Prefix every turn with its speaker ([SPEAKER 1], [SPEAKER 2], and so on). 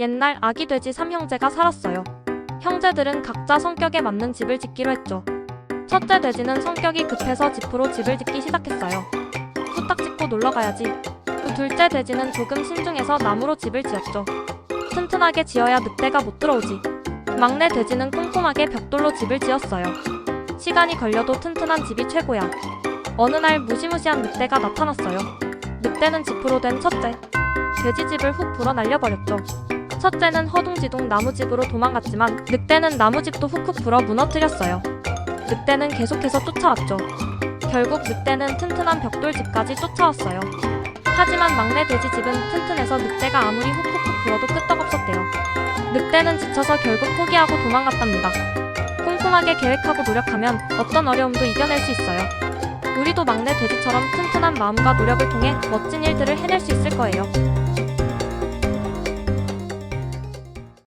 [SPEAKER 1] 옛날 아기 돼지 삼형제가 살았어요. 형제들은 각자 성격에 맞는 집을 짓기로 했죠. 첫째 돼지는 성격이 급해서 집으로 집을 짓기 시작했어요. 후딱 짓고 놀러 가야지. 그 둘째 돼지는 조금 신중해서 나무로 집을 지었죠. 튼튼하게 지어야 늑대가 못 들어오지. 막내 돼지는 꼼꼼하게 벽돌로 집을 지었어요. 시간이 걸려도 튼튼한 집이 최고야. 어느 날 무시무시한 늑대가 나타났어요. 늑대는 지프로 된 첫째, 돼지 집을 훅 불어 날려버렸죠. 첫째는 허둥지둥 나무집으로 도망갔지만 늑대는 나무집도 훅훅 불어 무너뜨렸어요. 늑대는 계속해서 쫓아왔죠. 결국 늑대는 튼튼한 벽돌집까지 쫓아왔어요. 하지만 막내 돼지 집은 튼튼해서 늑대가 아무리 훅훅훅 불어도 끄떡없었대요. 늑대는 지쳐서 결국 포기하고 도망갔답니다. 꼼꼼하게 계획하고 노력하면 어떤 어려움도 이겨낼 수 있어요. 우리도 막내 돼지처럼 튼튼한 마음과 노력을 통해 멋진 일들을 해낼 수 있을 거예요.